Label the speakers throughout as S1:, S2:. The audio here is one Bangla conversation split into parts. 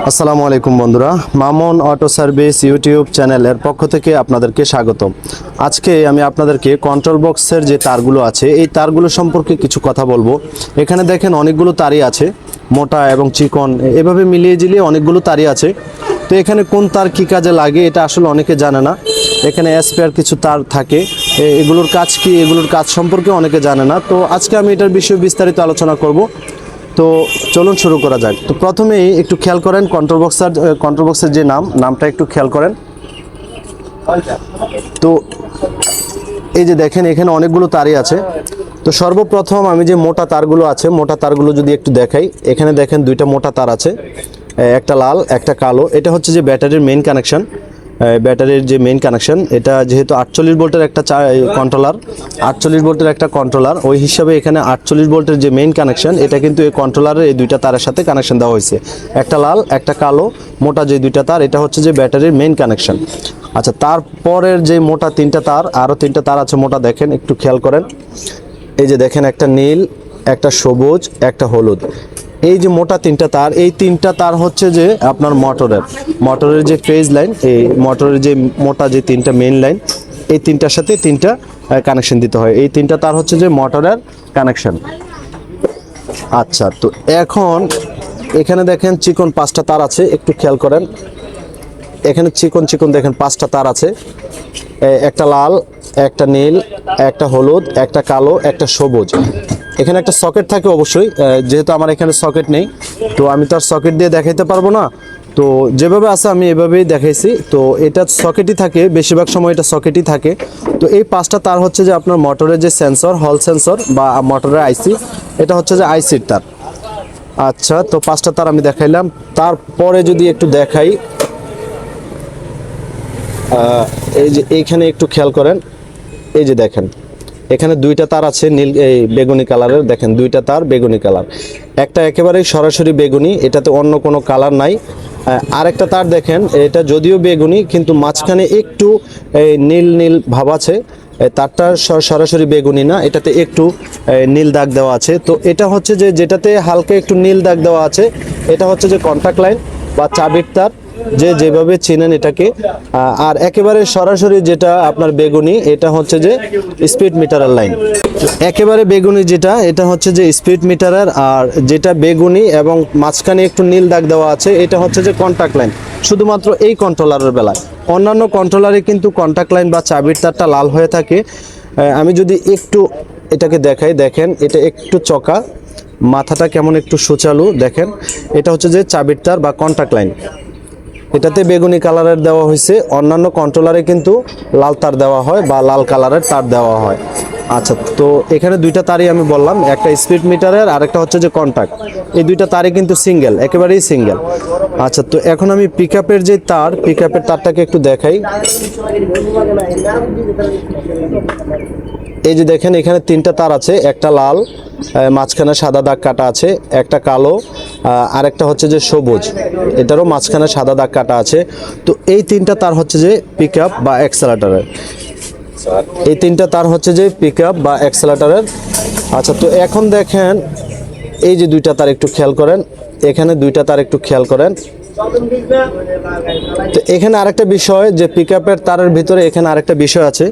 S1: আসসালামু আলাইকুম বন্ধুরা, মামুন অটো সার্ভিস ইউটিউব চ্যানেলের পক্ষ থেকে আপনাদেরকে স্বাগতম। আজকে আমি আপনাদেরকে কন্ট্রোল বক্সের যে তারগুলো আছে, এই তারগুলো সম্পর্কে কিছু কথা বলব। এখানে দেখেন অনেকগুলো তারই আছে, মোটা এবং চিকন, এভাবে মিলিয়ে জিলিয়ে অনেকগুলো তারই আছে। তো এখানে কোন তার কি কাজে লাগে এটা আসলে অনেকে জানে না। এখানে স্পেয়ার কিছু তার থাকে এগুলোর কাজ কি, এগুলোর কাজ সম্পর্কে অনেকে জানে না। তো আজকে আমি এটার বিষয়ে বিস্তারিত আলোচনা করব। তো চলুন শুরু করা যাক। তো প্রথমেই একটু খেয়াল করেন কন্ট্রোল বক্সার কন্ট্রোল বক্সের যে নাম, নামটা একটু খেয়াল করেন। তো এই যে দেখেন, এখানে অনেকগুলো তারই আছে। তো সর্বপ্রথম আমি যে মোটা তারগুলো আছে, মোটা তারগুলো যদি একটু দেখাই, এখানে দেখেন দুইটা মোটা তার আছে একটা লাল, একটা কালো। এটা হচ্ছে যে ব্যাটারির মেইন কানেকশন ব্যাটারির যে মেইন কানেকশন এটা যেহেতু আটচল্লিশ ভোল্টের একটা কন্ট্রোলার আটচল্লিশ ভোল্টের একটা কন্ট্রোলার ওই হিসাবে এখানে আটচল্লিশ ভোল্টের যে মেইন কানেকশন এটা কিন্তু এই কন্ট্রোলারের এই দুইটা তারের সাথে কানেকশন দেওয়া হয়েছে। একটা লাল, একটা কালো, মোটা যে দুইটা তার, এটা হচ্ছে যে ব্যাটারির মেইন কানেকশন আচ্ছা তারপরের যে মোটা তিনটা তার, আরও তিনটা তার আছে মোটা দেখেন, একটু খেয়াল করেন। এই যে দেখেন একটা নীল, একটা সবুজ, একটা হলুদ। এই যে মোটা তিনটা তার, এই তিনটা তার হচ্ছে যে আপনার মোটরের। মোটরের যে ফেজ লাইন, এই মোটরের যে মোটা যে তিনটা মেইন লাইন এই তিনটার সাথে তিনটা কানেকশন দিতে হয়। এই তিনটা তার হচ্ছে যে মোটরের কানেকশন আচ্ছা তো এখন এখানে দেখেন চিকন পাঁচটা তার আছে, একটু খেয়াল করেন। এখানে চিকন চিকন দেখেন পাঁচটা তার আছে। একটা লাল, একটা নীল, একটা হলুদ, একটা কালো, একটা সবুজ। এখানে একটা সকেট থাকে অবশ্যই যেহেতু আমার এখানে সকেট নেই, তো আমি তো আর সকেট দিয়ে দেখাইতে পারব না। তো যেভাবে আছে আমি এভাবেই দেখাইছি। তো এটা সকেটই থাকে, বেশিরভাগ সময় এটা সকেটই থাকে। তো এই পাঁচটা তার হচ্ছে যে আপনার মোটরের যে সেন্সর হল সেন্সর বা মোটরের আইসি এটা হচ্ছে যে আইসির তার। আচ্ছা তো পাঁচটা তার আমি দেখাইলাম। তারপরে যদি একটু দেখাই এই যে এইখানে একটু খেয়াল করেন, এই যে দেখেন। এখানে দুইটা তার আছে, নীল, এই বেগুনি কালারের। দেখেন, দুইটা তার, বেগুনি কালার। একটা একেবারেই সরাসরি বেগুনি, এটাতে অন্য কোনো কালার নাই। আরেকটা তার দেখেন, এটা যদিও বেগুনি, কিন্তু মাঝখানে একটু নীল নীল ভাব আছে। তারটা সরাসরি বেগুনি না, এটাতে একটু নীল দাগ দেওয়া আছে। তো এটা হচ্ছে যে, যেটাতে হালকা একটু নীল দাগ দেওয়া আছে, এটা হচ্ছে যে কন্টাক্ট লাইন বা চাবির তার। যে যেভাবে চিনেন এটাকে আর একেবারে সরাসরি যেটা আপনার বেগুনি, এটা হচ্ছে যে স্পিড মিটারের লাইন। একেবারে বেগুনি যেটা, এটা হচ্ছে যে স্পিড মিটারের, আর যেটা বেগুনি এবং মাঝখানে একটু নীল দাগ দেওয়া আছে, এটা হচ্ছে যে কন্টাক্ট লাইন শুধুমাত্র এই কন্ট্রোলারের বেলায়। অন্যান্য কন্ট্রোলারে কিন্তু কন্টাক্ট লাইন বা চাবির তারটা লাল হয়ে থাকে। আমি যদি একটু এটাকে দেখাই, দেখেন, এটা একটু চকা, মাথাটা কেমন একটু সুচালু, দেখেন, এটা হচ্ছে যে চাবির তার বা কন্টাক্ট লাইন এটাতে বেগুনি কালারের দেওয়া হয়েছে। অন্যান্য কন্ট্রোলারে কিন্তু লাল তার দেওয়া হয় বা লাল কালারের তার দেওয়া হয়। আচ্ছা তো এখানে দুইটা তারই আমি বললাম, একটা স্পিড মিটারের আর একটা হচ্ছে যে কন্ট্যাক্ট এই দুইটা তারই কিন্তু সিঙ্গেল একেবারেই সিঙ্গেল আচ্ছা তো এখন আমি পিক আপের যে তার পিক আপের তারটাকে একটু দেখাই। এই যে দেখেন, এখানে তিনটা তার আছে, একটা লাল মাঝখানে সাদা দাগ কাটা আছে একটা কালো আহ, আর একটা হচ্ছে যে সবুজ। এটারও মাঝখানে সাদা দাগ কাটা আছে। তো এই তিনটা তার হচ্ছে যে পিক বা অ্যাক্সেলাটারের এই তিনটা তার হচ্ছে যে পিক বা অ্যাক্সেলাটারের আচ্ছা তো এখন দেখেন এই যে দুইটা তার একটু খেয়াল করেন। এখানে দুইটা তার একটু খেয়াল করেন। এখানে আরেকটা বিষয় যে পিকআপের তারের ভিতরে এখানে আরেকটা বিষয় আছে।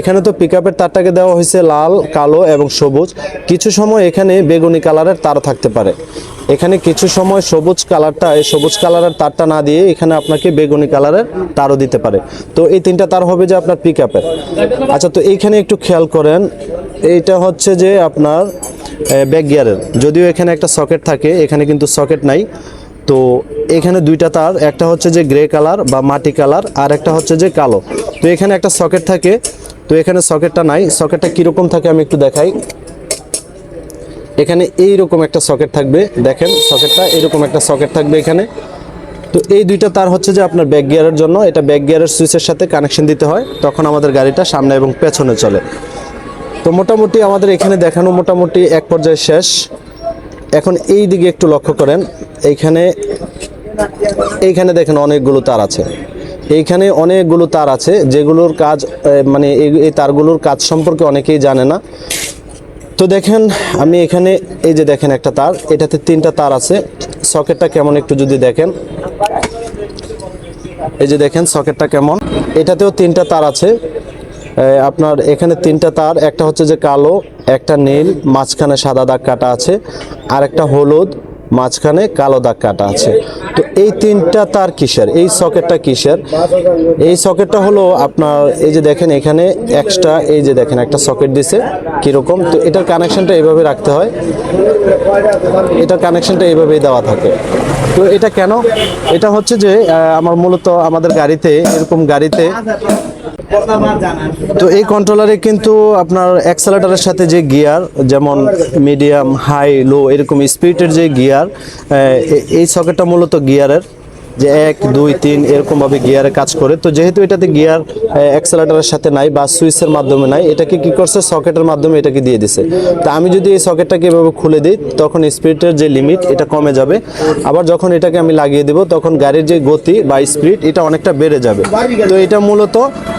S1: এখানে তো পিকআপের তারটাকে দেওয়া হয়েছে লাল, কালো এবং সবুজ। কিছু সময় এখানে বেগুনি কালারের তার থাকতে পারে। এখানে কিছু সময় সবুজ কালারটা, এই সবুজ কালারের তারটা না দিয়ে এখানে আপনাকে বেগুনি কালারের তারও দিতে পারে। তো এই তিনটা তার হবে যে আপনার পিকআপের আচ্ছা তো এইখানে একটু খেয়াল করেন, এইটা হচ্ছে যে আপনার ব্যাক গিয়ারের যদিও এখানে একটা সকেট থাকে, এখানে কিন্তু সকেট নাই। তো এখানে দুইটা তার, একটা হচ্ছে যে গ্রে কালার বা মাটি কালার আর একটা হচ্ছে যে কালো। তো এখানে একটা সকেট থাকে, তো এখানে সকেটটা নাই। সকেটটা কীরকম থাকে আমি একটু দেখাই। এখানে এই রকম একটা সকেট থাকবে, দেখেন সকেটটা এরকম একটা সকেট থাকবে এখানে। তো এই দুইটা তার হচ্ছে যে আপনার ব্যাক গিয়ারের জন্য, এটা ব্যাক গিয়ারের সুইচের সাথে কানেকশন দিতে হয়, তখন আমাদের গাড়িটা সামনে এবং পেছনে চলে। তো মোটামুটি আমাদের এখানে দেখানো মোটামুটি এক পর্যায়ে শেষ। এখন এই দিকে একটু লক্ষ্য করেন, এইখানে এইখানে দেখেন অনেকগুলো তার আছে। এইখানে অনেকগুলো তার আছে, যেগুলোর কাজ মানে এই- তারগুলোর কাজ সম্পর্কে অনেকেই জানে না। তো দেখেন, আমি এখানে এই যে দেখেন একটা তার, এটাতে তিনটা তার আছে। সকেটটা কেমন একটু যদি দেখেন। এই যে দেখেন, সকেটটা কেমন। এটাতেও তিনটা তার আছে। আপনার এখানে তিনটা তার, একটা হচ্ছে যে কালো, একটা নীল, মাঝখানে সাদা দাগ কাটা আছে আর একটা হলুদ, মাঝখানে কালো দাগ কাটা আছে। তো এই তিনটা তার কিসের? এই সকেটটা কিসের? এই সকেটটা হলো আপনার, এই যে দেখেন এখানে এক্সট্রা এই যে দেখেন একটা সকেট দিছে, কীরকম? তো এটার কানেকশনটা এইভাবে রাখতে হয়। এটার কানেকশানটা এইভাবেই দেওয়া থাকে। তো এটা কেন? এটা হচ্ছে যে আমার মূলত আমাদের গাড়িতে, এরকম গাড়িতে তো এই কন্ট্রোলারে কিন্তু আপনার অ্যাক্সেলেটারের সাথে যে গিয়ার যেমন মিডিয়াম হাই লো এরকম স্পিডের যে গিয়ার এই সকেটটা মূলত গিয়ারের যে এক, দুই, তিন এরকমভাবে গিয়ারে কাজ করে। তো যেহেতু এটাতে গিয়ার অ্যাক্সেলেটারের সাথে নাই বা সুইচের মাধ্যমে নাই, এটাকে কি করছে? সকেটের মাধ্যমে এটাকে দিয়ে দিছে। তা আমি যদি এই সকেটটাকে এভাবে খুলে দিই, তখন স্পিডের যে লিমিট এটা কমে যাবে। আবার যখন এটাকে আমি লাগিয়ে দেব, তখন গাড়ির যে গতি বা স্পিড এটা অনেকটা বেড়ে যাবে। তো এটা মূলত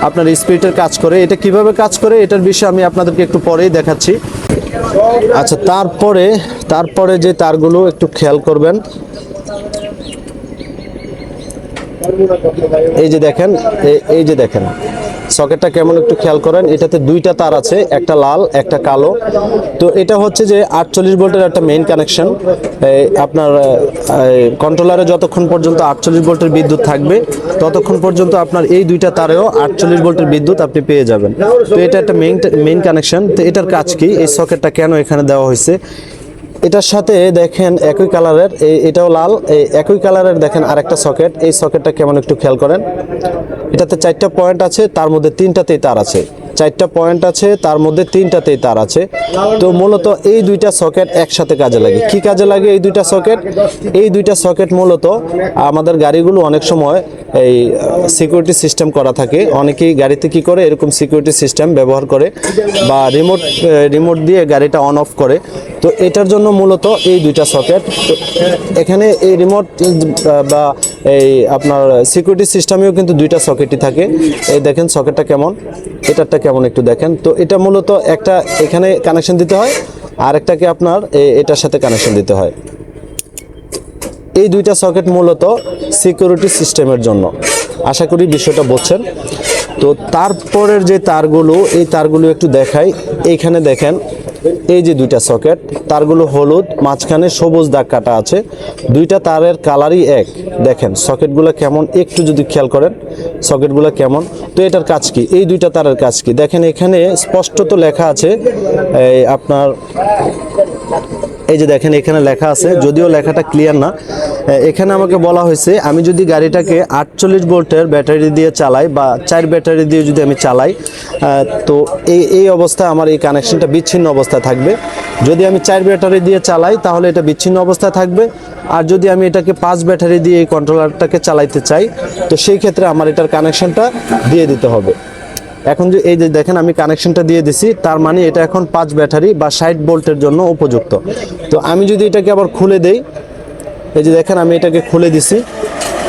S1: আপনার স্পিডের কাজ করে। এটা কীভাবে কাজ করে, এটার বিষয়ে আমি আপনাদেরকে একটু পরেই দেখাচ্ছি। আচ্ছা তারপরে তারপরে যে তারগুলো, একটু খেয়াল করবেন। এই যে দেখেন এই যে দেখেন, সকেটটা কেমন একটু খেয়াল করেন, এটাতে দুইটা তার আছে, একটা লাল, একটা কালো। তো এটা হচ্ছে যে আটচল্লিশ ভোল্টের একটা মেইন কানেকশন আপনার কন্ট্রোলারে যতক্ষণ পর্যন্ত আটচল্লিশ ভোল্টের বিদ্যুৎ থাকবে, ততক্ষণ পর্যন্ত আপনার এই দুইটা তারেও আটচল্লিশ ভোল্টের বিদ্যুৎ আপনি পেয়ে যাবেন। তো এটা একটা মেইন মেইন কানেকশন তো এটার কাজ কি? এই সকেটটা কেন এখানে দেওয়া হয়েছে? এটার সাথে দেখেন একই কালারের এটাও লাল, এই একই কালারের দেখেন আরেকটা সকেট, এই সকেটটা কেমন একটু খেয়াল করেন। এটাতে চারটা পয়েন্ট আছে, তার মধ্যে তিনটাতেই তার আছে। চারটা পয়েন্ট আছে, তার মধ্যে তিনটাতেই তার আছে। তো মূলত এই দুইটা সকেট একসাথে কাজে লাগে। কি কাজে লাগে এই দুইটা সকেট এই দুইটা সকেট মূলত আমাদের গাড়িগুলো অনেক সময় এই সিকিউরিটি সিস্টেম করা থাকে। অনেকেই গাড়িতে কি করে? এরকম সিকিউরিটি সিস্টেম ব্যবহার করে বা রিমোট রিমোট দিয়ে গাড়িটা অন অফ করে। তো এটার জন্য মূলত এই দুইটা সকেট এখানে এই রিমোট বা এই আপনার সিকিউরিটি সিস্টেমেও কিন্তু দুইটা সকেটই থাকে। এই দেখেন সকেটটা কেমন? এটারটা কেমন একটু দেখেন। তো এটা মূলত একটা এখানে কানেকশন দিতে হয় আর একটাকে আপনার এটার সাথে কানেকশন দিতে হয়। এই দুইটা সকেট মূলত সিকিউরিটি সিস্টেমের জন্য। আশা করি বিষয়টা বলছেন তো তারপরের যে তারগুলো, এই তারগুলো একটু দেখাই। এইখানে দেখেন এই যে দুইটা সকেট, তারগুলো হলুদ, মাঝখানে সবুজ দাগ কাটা আছে। দুইটা তারের কালারই এক। দেখেন, সকেটগুলো কেমন? একটু যদি খেয়াল করেন, সকেটগুলো কেমন? তো এটার কাজ কি? এই দুইটা তারের কাজ কি? দেখেন, এখানে স্পষ্টত লেখা আছে আপনার এই যে দেখেন, এখানে লেখা আছে, যদিও লেখাটা ক্লিয়ার না এখানে আমাকে বলা হয়েছে, আমি যদি গাড়িটাকে আটচল্লিশ ভোল্টের ব্যাটারি দিয়ে চালাই বা চার ব্যাটারি দিয়ে যদি আমি চালাই তো এই এই অবস্থায় আমার এই কানেকশনটা বিচ্ছিন্ন অবস্থায় থাকবে। যদি আমি চার ব্যাটারি দিয়ে চালাই, তাহলে এটা বিচ্ছিন্ন অবস্থায় থাকবে। আর যদি আমি এটাকে পাঁচ ব্যাটারি দিয়ে এই কন্ট্রোলারটাকে চালাইতে চাই, তো সেই ক্ষেত্রে আমার এটার কানেকশনটা দিয়ে দিতে হবে। এখন যে এই যে দেখেন আমি কানেকশনটা দিয়ে দিছি, তার মানে এটা এখন পাঁচ ব্যাটারি বা ষাট ভোল্টের জন্য উপযুক্ত। তো আমি যদি এটাকে আবার খুলে দেই, এই যে দেখেন আমি এটাকে খুলে দিছি।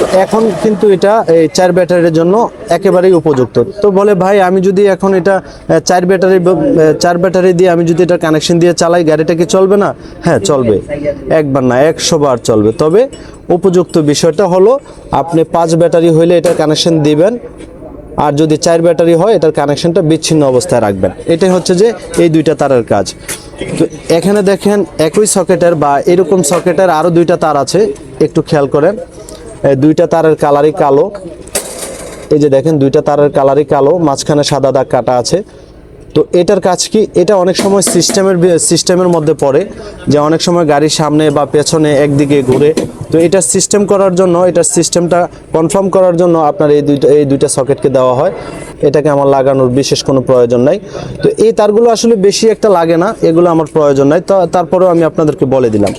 S1: তো এখন কিন্তু এটা এই চার ব্যাটারির জন্য একেবারেই উপযুক্ত। তো বলে, ভাই, আমি যদি এখন এটা চার ব্যাটারি চার ব্যাটারি দিয়ে আমি যদি এটা কানেকশন দিয়ে চালাই, গাড়িটা কি চলবে না? হ্যাঁ চলবে। একবার না, একশো বার চলবে। তবে উপযুক্ত বিষয়টা হলো, আপনি পাঁচ ব্যাটারি হইলে এটার কানেকশন দিবেন। আর যদি চার ব্যাটারি হয়, এটার কানেকশনটা বিচ্ছিন্ন অবস্থায় রাখবেন। এটাই হচ্ছে যে এই দুইটা তারের কাজ। তো এখানে দেখেন, একই সকেটের বা এরকম সকেটের আরও দুইটা তার আছে। একটু খেয়াল করেন দুইটা তারের কালারই কালো। এই যে দেখেন, দুইটা তারের কালারই কালো, মাঝখানে সাদা দাগ কাটা আছে। তো এটার কাজ কি? এটা অনেক সময় সিস্টেমের সিস্টেমের মধ্যে পড়ে যে অনেক সময় গাড়ির সামনে বা পেছনে একদিকে ঘুরে তো এটা সিস্টেম করার জন্য, এটা সিস্টেমটা কনফার্ম করার জন্য আপনার এই দুইটা এই দুইটা সকেটকে দেওয়া হয়। এটাকে আমার লাগানোর বিশেষ কোনো প্রয়োজন নাই। তো এই তারগুলো আসলে বেশি একটা লাগে না, এগুলো আমার প্রয়োজন নাই। তো তারপরেও আমি আপনাদেরকে বলে দিলাম।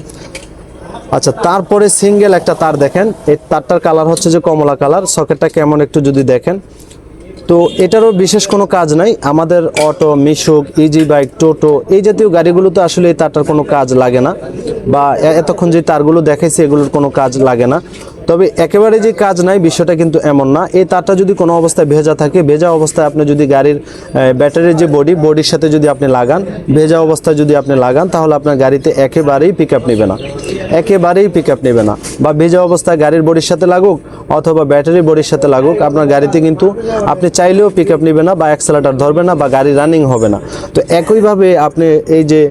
S1: আচ্ছা তারপরে সিঙ্গেল একটা তার দেখেন। এই তারটার কালার হচ্ছে যে কমলা কালার সকেটটা কেমন একটু যদি দেখেন। তো এটারও বিশেষ কোনো কাজ নাই। আমাদের auto, Mishuk, easy bike, toto এই জাতীয় গাড়িগুলোতে আসলে এই তারটার কোনো কাজ লাগে না। বা এতক্ষণ যে তারগুলো দেখাইছে এগুলোর কোনো কাজ লাগে না। তবে একেবারে যে কাজ নাই বিষয়টা কিন্তু এমন না। এই তারটা যদি কোনো অবস্থায় ভেজা থাকে, ভেজা অবস্থায় আপনি যদি গাড়ির ব্যাটারির যে বডি, বডির সাথে যদি আপনি লাগান, ভেজা অবস্থায় যদি আপনি লাগান, তাহলে আপনার গাড়িতে একেবারেই পিক আপ নেবে না। একেবারেই পিক আপ নেবে না। বা ভেজা অবস্থায় গাড়ির বডির সাথে লাগুক, অথবা ব্যাটারি বডির সাথে লাগুক, আপনার গাড়িতে কিন্তু আপনি চাইলেও পিক আপ নেবে না, বা অ্যাক্সেলেটার ধরবে না, বা গাড়ি রানিং হবে না। তো একইভাবে আপনি এই যে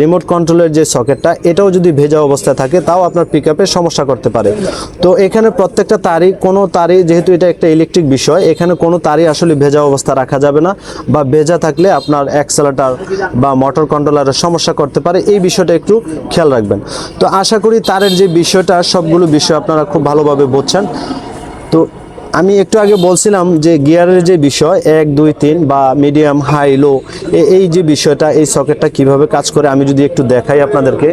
S1: রিমোট কন্ট্রোলের যে সকেটটা এটাও যদি ভেজা অবস্থায় থাকে, তাও আপনার পিক আপে সমস্যা করতে পারে। তো এখানে প্রত্যেকটা তারই, কোনো তারই যেহেতু এটা একটা ইলেকট্রিক বিষয়, এখানে কোনো তারই আসলে ভেজা অবস্থা রাখা যাবে না বা ভেজা থাকলে আপনার অ্যাক্সেলেটার বা মোটর কন্ট্রোলারের সমস্যা করতে পারে। এই বিষয়টা একটু খেয়াল রাখবেন। তো আশা করি তারের যে বিষয়টা, সবগুলো বিষয় আপনারা খুব ভালোভাবে বুঝছেন। তো আমি একটু আগে বলছিলাম যে গিয়ারের যে বিষয়, এক, দুই, তিন বা মিডিয়াম হাই লো এই যে বিষয়টা, এই সকেটটা কীভাবে কাজ করে, আমি যদি একটু দেখাই আপনাদেরকে।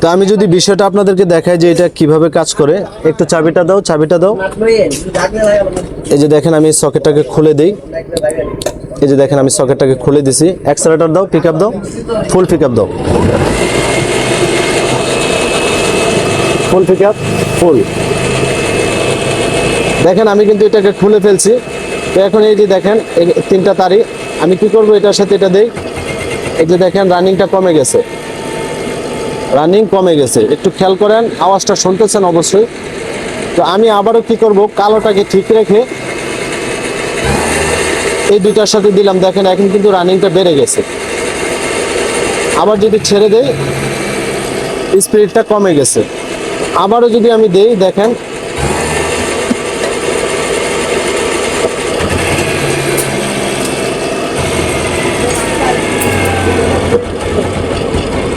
S1: তো আমি যদি বিষয়টা আপনাদেরকে দেখাই যে এটা কীভাবে কাজ করে, একটু চাবিটা দাও চাবিটা দাও। এই যে দেখেন, আমি সকেটটাকে খুলে দিই। এই যে দেখেন, আমি সকেটটাকে খুলে দিছি। অ্যাক্সেলেটর দাও পিক দাও ফুল পিক দাও। ফুল পিক ফুল দেখেন, আমি কিন্তু এটাকে খুলে ফেলছি। তো এখন এই যে দেখেন তিনটা তারি। আমি কি করব, এটার সাথে এটা দেই। এই যে দেখেন রানিংটা কমে গেছে। রানিং কমে গেছে। একটু খেয়াল করেন, আওয়াজটা শুনতেছেন অবশ্যই। তো আমি আবারও কি করব, কালোটাকে ঠিক রেখে এই দুটার সাথে দিলাম। দেখেন, এখন কিন্তু রানিংটা বেড়ে গেছে। আবার যদি ছেড়ে দেয় স্পিডটা কমে গেছে। আবারও যদি আমি দেই, দেখেন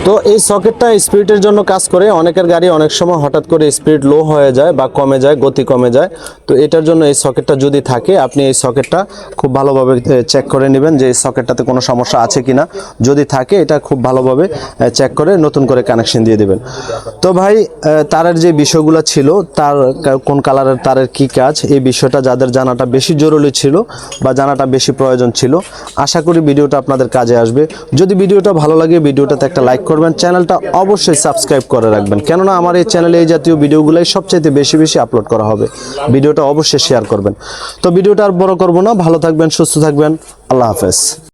S1: তো এই সকেটটা স্পিডের জন্য কাজ করে। অনেকের গাড়ি অনেক সময় হঠাৎ করে স্পিড লো হয়ে যায় বা কমে যায়, গতি কমে যায়। তো এটার জন্য এই সকেটটা যদি থাকে, আপনি এই সকেটটা খুব ভালোভাবে চেক করে নেবেন যে এই সকেটটাতে কোনো সমস্যা আছে কিনা। যদি থাকে, এটা খুব ভালোভাবে চেক করে নতুন করে কানেকশন দিয়ে দেবেন। তো ভাই তারের যে বিষয়গুলো ছিল, তার কোন কালারের তারের কি কাজ, এই বিষয়টা যাদের জানাটা বেশি জরুরি ছিল বা জানাটা বেশি প্রয়োজন ছিল, আশা করি ভিডিওটা আপনাদের কাজে আসবে। যদি ভিডিওটা ভালো লাগে, ভিডিওটাতে একটা লাইক করবেন, চ্যানেলটা অবশ্যই সাবস্ক্রাইব করে রাখবেন। কেননা আমার এই চ্যানেলে এই জাতীয় ভিডিওগুলোই সবচাইতে বেশি বেশি আপলোড করা হবে। ভিডিওটা অবশ্যই শেয়ার করবেন। তো ভিডিওটা আর বড় করব না। ভালো থাকবেন, সুস্থ থাকবেন। আল্লাহ হাফেজ।